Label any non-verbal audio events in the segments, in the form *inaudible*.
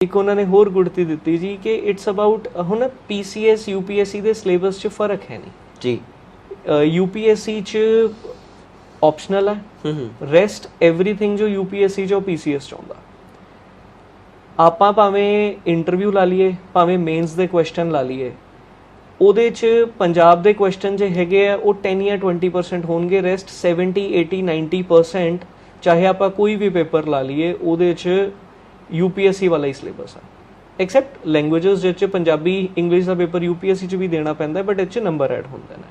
ਇੱਕ ਉਹਨਾਂ ਨੇ ਹੋਰ ਗੁੜਤੀ ਦਿੱਤੀ ਜੀ ਕਿ ਇਟਸ ਅਬਾਊਟ ਹੁਣ ਪੀਸੀਐਸ ਯੂਪੀਐਸਸੀ ਦੇ ਸਿਲੇਬਸ 'ਚ ਫਰਕ ਹੈ ਨਹੀਂ ਜੀ ਯੂਪੀਐਸਸੀ 'ਚ ਆਪਸ਼ਨਲ ਹੈ ਹੂੰ ਹੂੰ ਰੈਸਟ एवरीथिंग ਜੋ ਯੂਪੀਐਸਸੀ ਜੋ ਪੀਸੀਐਸ ਚਾਹੁੰਦਾ ਆਪਾਂ ਭਾਵੇਂ ਇੰਟਰਵਿਊ ਲਾ ਲਈਏ ਭਾਵੇਂ ਮੇਨਸ ਦੇ ਕੁਐਸਚਨ ਲਾ ਲਈਏ ਉਹਦੇ 'ਚ ਪੰਜਾਬ ਦੇ ਕੁਐਸਚਨ ਜੇ ਹੈਗੇ ਆ ਉਹ 10 ਜਾਂ 20% ਹੋਣਗੇ ਰੈਸਟ 70 80 90% ਚਾਹੇ ਆਪਾਂ ਕੋਈ ਵੀ ਪੇਪਰ ਲਾ ਲਈਏ ਉਹਦੇ 'ਚ ਯੂਪੀਐਸਸੀ ਵਾਲਾ ਹੀ ਸਿਲੇਬਸ ਆ। ਐਕਸੈਪਟ ਲੈਂਗੁਏਜਸ ਜਿਹਦੇ 'ਚ ਪੰਜਾਬੀ ਇੰਗਲਿਸ਼ ਦਾ ਪੇਪਰ ਯੂਪੀਐਸਸੀ 'ਚ ਵੀ ਦੇਣਾ ਪੈਂਦਾ ਬਟ ਇਹ 'ਚ ਨੰਬਰ ਐਡ ਹੁੰਦੇ ਨੇ।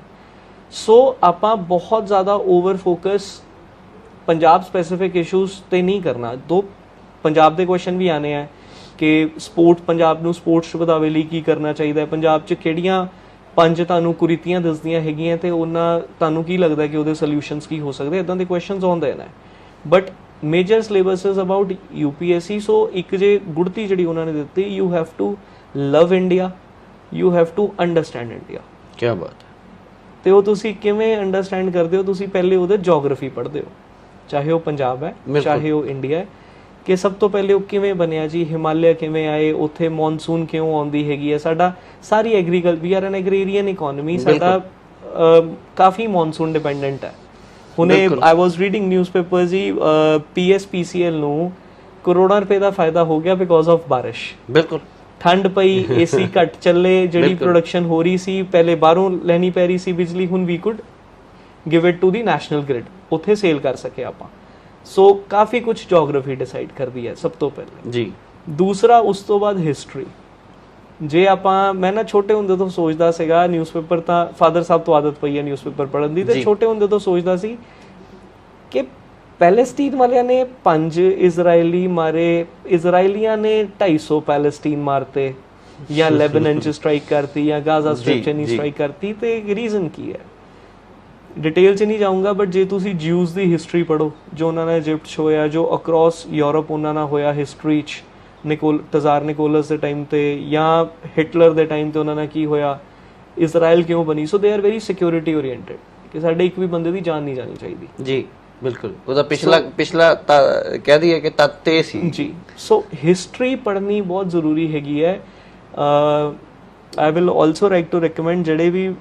ਸੋ ਆਪਾਂ ਬਹੁਤ ਜ਼ਿਆਦਾ over focus Punjab specific issues ਤੇ ਨਹੀਂ ਕਰਨਾ। ਦੋ ਪੰਜਾਬ ਦੇ ਕੁਐਸਚਨ ਵੀ ਆਨੇ ਆ ਕਿ ਸਪੋਰਟ ਪੰਜਾਬ ਨੂੰ ਸਪੋਰਟਸ ਵਧਾਵੇ ਲਈ ਕੀ ਕਰਨਾ ਚਾਹੀਦਾ ਹੈ। ਪੰਜਾਬ 'ਚ ਕਿਹੜੀਆਂ ਪੰਜ ਤੁਹਾਨੂੰ ਕੁਰੀਤੀਆਂ ਦੱਸਦੀਆਂ ਹੈਗੀਆਂ ਤੇ ਉਹਨਾਂ, ਤੁਹਾਨੂੰ ਕੀ ਲੱਗਦਾ ਕਿ ਉਹਦੇ ਸੋਲੂਸ਼ਨਸ ਕੀ ਹੋ ਸਕਦੇ ਇਦਾਂ ਦੇ ਕੁਐਸਚਨਸ ਆਉਂਦੇ ਨੇ। But major syllabus is about UPSC so ਇੱਕ ਜੇ ਗੁੜਤੀ ਜਿਹੜੀ ਉਹਨਾਂ ਨੇ ਦਿੱਤੀ you have to love India you have to understand India ਕੀ ਬਾਤ ਹੈ। ਤੇ ਉਹ ਤੁਸੀਂ ਕਿਵੇਂ ਅੰਡਰਸਟੈਂਡ ਕਰਦੇ ਹੋ? ਤੁਸੀਂ ਪਹਿਲੇ ਉਹਦੇ ਜੀਓਗ੍ਰਾਫੀ ਪੜ੍ਹਦੇ ਹੋ। ਚਾਹੇ ਉਹ ਪੰਜਾਬ ਹੈ। ਚਾਹੇ ਉਹ ਇੰਡੀਆ ਹੈ ਕਿ ਸਭ ਤੋਂ ਪਹਿਲੇ ਉਹ ਕਿਵੇਂ ਬਣਿਆ ਜੀ? ਹਿਮਾਲਿਆ ਕਿਵੇਂ ਆਏ? ਉੱਥੇ ਮੌਨਸੂਨ ਕਿਉਂ ਆਉਂਦੀ ਹੈਗੀ ਹੈ? ਸਾਡਾ ਸਾਰੀ ਐਗਰੀਕਲ we are an agrarian economy ਸਾਡਾ ਕਾਫੀ ਮੌਨਸੂਨ ਡਿਪੈਂਡੈਂਟ ਹੈ। ਹੁਣੇ। ਆਈ ਵਾਸ ਰੀਡਿੰਗ ਨਿਊਜ਼ਪੇਪਰ ਜੀ ਪੀਐਸਪੀਸੀਐਲ ਨੂੰ ਕਰੋੜਾਂ ਰੁਪਏ ਦਾ ਫਾਇਦਾ ਹੋ ਗਿਆ ਬਿਕੋਜ਼ ਆਫ ਬਾਰਿਸ਼। ਬਿਲਕੁਲ। ਠੰਡ ਪਈ ਏਸੀ *laughs* ਘੱਟ ਚੱਲੇ ਜਿਹੜੀ। ਪ੍ਰੋਡਕਸ਼ਨ ਹੋ ਰਹੀ ਸੀ ਪਹਿਲੇ ਬਾਹਰੋਂ ਲੈਣੀ ਪੈ ਰਹੀ ਸੀ ਬਿਜਲੀ ਹੁਣ ਵੀ could give it to the national grid ਉੱਥੇ ਸੇਲ ਕਰ ਸਕੇ ਆਪਾਂ। ਸੋ ਕਾਫੀ ਕੁਝ ਜੀਓਗ੍ਰਾਫੀ ਡਿਸਾਈਡ ਕਰਦੀ ਹੈ ਸਭ ਤੋਂ ਪਹਿਲੇ। ਜੀ। ਦੂਸਰਾ ਉਸ ਤੋਂ ਬਾਅਦ ਹਿਸਟਰੀ ਜੇ ਆਪਾਂ ਮੈਂ ਨਾ ਛੋਟੇ ਹੁੰਦੇ ਤੋਂ ਸੋਚਦਾ ਸੀਗਾ ਨਿਊਜ਼ਪੇਪਰ ਤਾਂ ਫਾਦਰ ਸਾਹਿਬ ਤੋਂ ਆਦਤ ਪਈ ਹੈ ਨਿਊਜ਼ਪੇਪਰ ਪੜ੍ਹਨ ਦੀ ਤੇ। ਛੋਟੇ ਹੁੰਦੇ ਤੋਂ ਸੋਚਦਾ ਸੀ ਕਿ ਪੈਲੇਸਟੀਨ ਵਾਲਿਆਂ ਨੇ ਪੰਜ ਇਜ਼ਰਾਈਲੀ ਮਾਰੇ ਇਜ਼ਰਾਈਲੀਆਂ ਨੇ 250 ਪੈਲੇਸਟੀਨ ਮਾਰਤੇ ਜਾਂ *laughs* ਲੈਬਨਨ ਚ ਸਟ੍ਰਾਈਕ ਕਰਤੀ ਜਾਂ ਗਾਜ਼ਾ ਸਟ੍ਰਿਪ ਚ ਨਹੀਂ। ਸਟ੍ਰਾਈਕ ਕਰਤੀ ਤੇ ਰੀਜ਼ਨ ਕੀ ਹੈ ਡਿਟੇਲ ਚ ਨਹੀਂ ਜਾਊਂਗਾ ਬਟ ਜੇ ਤੁਸੀਂ ਜਿਊਜ਼ ਦੀ ਹਿਸਟਰੀ ਪੜੋ ਜੋ ਉਹਨਾਂ ਨੇ ਇਜਿਪਟ 'ਚ ਹੋਇਆ ਜੋ ਅਕ੍ਰੋਸ ਯੂਰਪ ਉਹਨਾਂ ਨਾਲ ਹੋਇਆ ਹਿਸਟਰੀ ਚ ਨਿਕੋਲ ਤਜ਼ਾਰ ਨਿਕੋਲਸ ਦੇ ਟਾਈਮ ਤੇ ਜਾਂ ਹਿਟਲਰ ਦੇ ਟਾਈਮ ਤੇ ਉਹਨਾਂ ਨਾਲ ਕੀ ਹੋਇਆ? ਇਜ਼ਰਾਈਲ ਕਿਉਂ ਬਣੀ? ਸੋ they are very security oriented ਕਿ ਸਾਡੇ ਇੱਕ ਵੀ ਬੰਦੇ ਦੀ ਜਾਨ ਨਹੀਂ ਜਾਣੀ ਚਾਹੀਦੀ। ਜੀ ਬਿਲਕੁਲ। ਉਹਦਾ ਪਿਛਲਾ ਪਿਛਲਾ ਕਹਿ ਦਈਏ ਕਿ ਤੱਤ ਤੇ ਸੀ। ਜੀ। ਸੋ ਹਿਸਟਰੀ ਪੜ੍ਹਨੀ ਬਹੁਤ ਜ਼ਰੂਰੀ ਹੈਗੀ ਹੈ। I will also like to recommend ਜਿਹੜੇ ਵੀ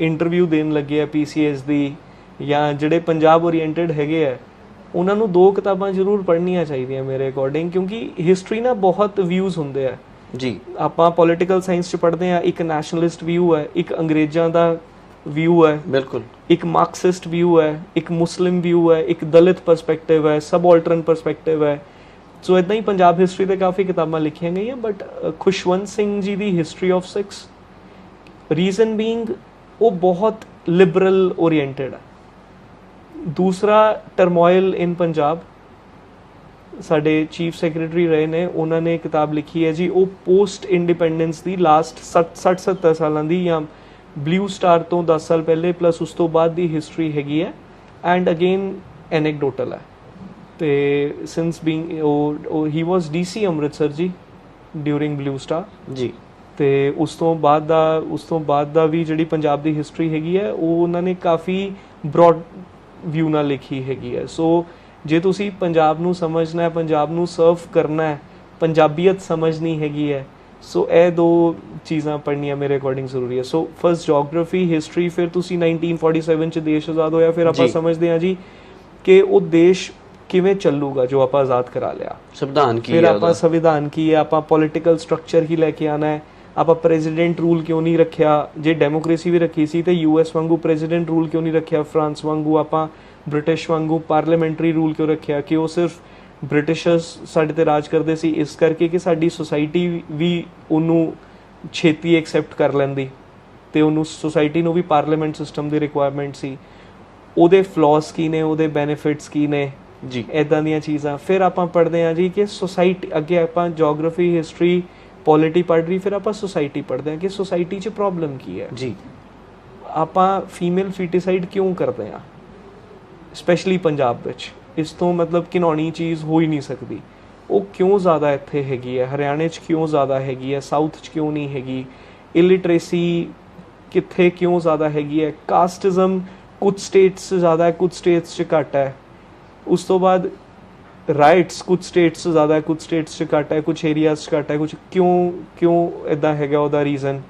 ਇੰਟਰਵਿਊ ਦੇਣ ਲੱਗੇ ਆ ਪੀਸੀਐਸ ਦੀ ਜਾਂ ਜਿਹੜੇ ਪੰਜਾਬ ਓਰੀਐਂਟਡ ਹੈਗੇ ਆ ਉਹਨਾਂ ਨੂੰ ਦੋ ਕਿਤਾਬਾਂ ਜ਼ਰੂਰ ਪੜ੍ਹਨੀਆਂ ਚਾਹੀਦੀਆਂ ਮੇਰੇ ਅਕੋਰਡਿੰਗ ਕਿਉਂਕਿ ਹਿਸਟਰੀ ਨਾ ਬਹੁਤ ਵਿਊਜ਼ ਹੁੰਦੇ ਆ। ਜੀ। ਆਪਾਂ ਪੋਲਿਟੀਕਲ ਸਾਇੰਸ ਚ ਪੜ੍ਹਦੇ ਆ ਇੱਕ ਨੈਸ਼ਨਲਿਸਟ ਵਿਊ ਹੈ ਇੱਕ ਅੰਗਰੇਜ਼ਾਂ ਦਾ ਵਿਊ ਹੈ ਬਿਲਕੁਲ। ਇੱਕ ਮਾਰਕਸਿਸਟ ਵਿਊ ਹੈ ਇੱਕ ਮੁਸਲਿਮ ਵਿਊ ਹੈ ਇੱਕ ਦਲਿਤ ਪਰਸਪੈਕਟਿਵ ਹੈ ਸਬਆਲਟਰਨ ਪਰਸਪੈਕਟਿਵ ਹੈ। ਸੋ ਇਦਾਂ ਹੀ ਪੰਜਾਬ ਹਿਸਟਰੀ ਤੇ ਕਾਫੀ ਕਿਤਾਬਾਂ ਲਿਖੀਆਂ ਗਈਆਂ but Khushwant Singh ji the history of Sikhs reason being ਉਹ ਬਹੁਤ ਲਿਬਰਲ ਓਰੀਐਂਟਡ ਹੈ ਦੂਸਰਾ ਟਰਮੋਇਲ ਇਨ ਪੰਜਾਬ ਸਾਡੇ ਚੀਫ ਸੈਕਟਰੀ ਰਹੇ ਨੇ ਉਹਨਾਂ ਨੇ ਕਿਤਾਬ ਲਿਖੀ ਹੈ ਜੀ ਉਹ ਪੋਸਟ ਇੰਡੀਪੈਂਡੈਂਸ ਦੀ ਲਾਸਟ 60 70 ਸਾਲਾਂ ਦੀ ਜਾਂ ਬਲੂ ਸਟਾਰ ਤੋਂ 10 ਸਾਲ ਪਹਿਲੇ ਪਲੱਸ ਉਸ ਤੋਂ ਬਾਅਦ ਦੀ ਹਿਸਟਰੀ ਹੈਗੀ ਹੈ ਐਂਡ ਅਗੇਨ ਐਨੈਕਡੋਟਲ ਹੈ। ਤੇ ਸਿੰਸ ਬੀਇੰਗ ਉਹ ਹੀ ਵਾਸ ਡੀਸੀ ਅੰਮ੍ਰਿਤਸਰ ਜੀ ਡਿਊਰਿੰਗ ਬਲੂ ਸਟਾਰ ਜੀ। ਤੇ ਉਸ ਤੋਂ ਬਾਅਦ ਦਾ ਉਸ ਤੋਂ ਬਾਅਦ ਦਾ ਵੀ ਜਿਹੜੀ ਪੰਜਾਬ ਦੀ ਹਿਸਟਰੀ ਹੈਗੀ ਹੈ ਉਹ ਉਹਨਾਂ ਨੇ ਕਾਫੀ ਬ੍ਰੌਡ ਵਿਊ ਨਾਲ ਲਿਖੀ ਹੈਗੀ ਹੈ। ਸੋ ਜੇ ਤੁਸੀਂ ਪੰਜਾਬ ਨੂੰ ਸਮਝਣਾ ਹੈ ਪੰਜਾਬ ਨੂੰ ਸਰਵ ਕਰਨਾ ਹੈ ਪੰਜਾਬੀਅਤ ਸਮਝਣੀ ਹੈਗੀ ਹੈ ਸੋ ਇਹ ਦੋ ਚੀਜ਼ਾਂ ਪੜ੍ਹਨੀਆਂ ਮੇਰੇ ਅਕੋਰਡਿੰਗ ਜ਼ਰੂਰੀ ਹੈ। ਸੋ ਫਰਸਟ ਜੀਓਗ੍ਰਾਫੀ ਹਿਸਟਰੀ ਫਿਰ ਤੁਸੀਂ 1947 ਚ ਦੇਸ਼ ਆਜ਼ਾਦ ਹੋਇਆ ਫਿਰ ਆਪਾਂ। ਸਮਝਦੇ ਹਾਂ ਜੀ ਕਿ ਉਹ ਦੇਸ਼ ਕਿਵੇਂ ਚੱਲੂਗਾ ਜੋ ਆਪਾਂ ਆਜ਼ਾਦ ਕਰਾ ਲਿਆ। ਸੰਵਿਧਾਨ ਕੀ ਫਿਰ ਹੈ ਆਪਾਂ ਉਹਦਾ? ਸੰਵਿਧਾਨ ਕੀ ਹੈ? ਆਪਾਂ ਪੋਲਿਟੀਕਲ ਸਟਰਕਚਰ ਹੀ ਲੈ ਕੇ ਆਣਾ ਹੈ। ਆਪਾਂ ਪ੍ਰੈਜ਼ੀਡੈਂਟ ਰੂਲ ਕਿਉਂ ਨਹੀਂ ਰੱਖਿਆ? ਜੇ ਡੈਮੋਕ੍ਰੇਸੀ ਵੀ ਰੱਖੀ ਸੀ ਤੇ ਯੂਐਸ ਵਾਂਗੂ ਪ੍ਰੈਜ਼ੀਡੈਂਟ ਰੂਲ ਕਿਉਂ ਨਹੀਂ ਰੱਖਿਆ? ਫਰਾਂਸ ਵਾਂਗੂ ਆਪਾਂ ਬ੍ਰਿਟਿਸ਼ ਵਾਂਗੂ ਪਾਰਲੀਮੈਂਟਰੀ ਰੂਲ ਕਿਉਂ ਰੱਖਿਆ? ਕਿ ਉਹ ਸਿਰਫ ਬ੍ਰਿਟਿਸ਼ਰਸ ਸਾਡੇ ਤੇ ਰਾਜ ਕਰਦੇ ਸੀ ਇਸ ਕਰਕੇ ਕਿ ਸਾਡੀ ਸੋਸਾਇਟੀ ਵੀ ਉਹਨੂੰ ਛੇਤੀ ਐਕਸੈਪਟ ਕਰ ਲੈਂਦੀ ਤੇ ਉਹਨੂੰ ਸੋਸਾਇਟੀ ਨੂੰ ਵੀ ਪਾਰਲੀਮੈਂਟ ਸਿਸਟਮ ਦੀ ਰਿਕੁਆਇਰਮੈਂਟ ਸੀ। ਉਹਦੇ ਫਲॉस ਕੀ ਨੇ? ਉਹਦੇ ਬੈਨੀਫਿਟਸ ਕੀ ਨੇ? ਜੀ। ਇਦਾਂ ਦੀਆਂ ਚੀਜ਼ਾਂ। ਫਿਰ ਆਪਾਂ ਪੜ੍ਹਦੇ ਹਾਂ ਜੀ ਕਿ ਸੋਸਾਇਟੀ ਅੱਗੇ ਆਪਾਂ ਜੀਓਗ੍ਰਾਫੀ ਹਿਸਟਰੀ ਪੋਲਿਟੀ ਪੜ੍ਹ ਰਹੀ ਫਿਰ ਆਪਾਂ ਸੋਸਾਇਟੀ ਪੜ੍ਹਦੇ ਹਾਂ ਕਿ ਸੋਸਾਇਟੀ 'ਚ ਪ੍ਰੋਬਲਮ ਕੀ ਹੈ? ਜੀ। ਆਪਾਂ ਫੀਮੇਲ ਫੀਟੀਸਾਈਡ ਕਿਉਂ ਕਰਦੇ ਹਾਂ? ਸਪੈਸ਼ਲੀ ਪੰਜਾਬ ਵਿੱਚ। ਇਸ ਤੋਂ ਮਤਲਬ ਕਿਨੌਣੀ ਚੀਜ਼ ਹੋ ਹੀ ਨਹੀਂ ਸਕਦੀ। ਉਹ ਕਿਉਂ ਜ਼ਿਆਦਾ ਇੱਥੇ ਹੈਗੀ ਹੈ? ਹਰਿਆਣੇ 'ਚ ਕਿਉਂ ਜ਼ਿਆਦਾ ਹੈਗੀ ਹੈ? ਸਾਊਥ 'ਚ ਕਿਉਂ ਨਹੀਂ ਹੈਗੀ? ਇਲਿਟਰੇਸੀ ਕਿੱਥੇ ਕਿਉਂ ਜ਼ਿਆਦਾ ਹੈਗੀ ਹੈ? ਕਾਸਟਿਜ਼ਮ ਕੁਝ ਸਟੇਟਸ ਜ਼ਿਆਦਾ ਹੈ ਕੁਝ ਸਟੇਟਸ 'ਚ ਘੱਟ ਹੈ। ਉਸ ਤੋਂ ਬਾਅਦ ਰਾਈਟਸ ਕੁਝ ਸਟੇਟਸ ਜ਼ਿਆਦਾ ਹੈ ਕੁਝ ਸਟੇਟਸ 'ਚ ਘੱਟ ਹੈ ਕੁਝ ਏਰੀਆਜ਼ 'ਚ ਘੱਟ ਹੈ ਕੁਝ ਕਿਉਂ ਕਿਉਂ ਇਦਾਂ ਹੈਗਾ ਉਹਦਾ ਰੀਜ਼ਨ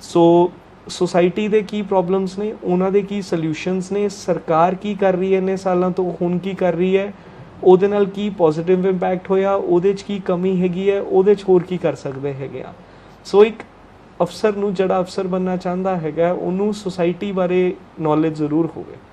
ਸੋ ਸੋਸਾਇਟੀ ਦੇ ਕੀ ਪ੍ਰੋਬਲਮਸ ਨੇ? ਉਹਨਾਂ ਦੇ ਕੀ ਸੋਲੂਸ਼ਨਸ ਨੇ? ਸਰਕਾਰ ਕੀ ਕਰ ਰਹੀ ਹੈ ਨੇ ਸਾਲਾਂ ਤੋਂ? ਹੁਣ ਕੀ ਕਰ ਰਹੀ ਹੈ? ਉਹਦੇ ਨਾਲ ਕੀ ਪੋਜ਼ਿਟਿਵ ਇੰਪੈਕਟ ਹੋਇਆ? ਉਹਦੇ 'ਚ ਕੀ ਕਮੀ ਹੈਗੀ ਹੈ? ਉਹਦੇ 'ਚ ਹੋਰ ਕੀ ਕਰ ਸਕਦੇ ਹੈਗੇ ਆ? ਸੋ ਇੱਕ ਅਫਸਰ ਨੂੰ ਜਿਹੜਾ ਅਫਸਰ ਬੰਨਾ ਚਾਹੁੰਦਾ ਹੈਗਾ, ਉਹਨੂੰ ਸੋਸਾਇਟੀ ਬਾਰੇ ਨੌਲੇਜ ਜ਼ਰੂਰ ਹੋਵੇ।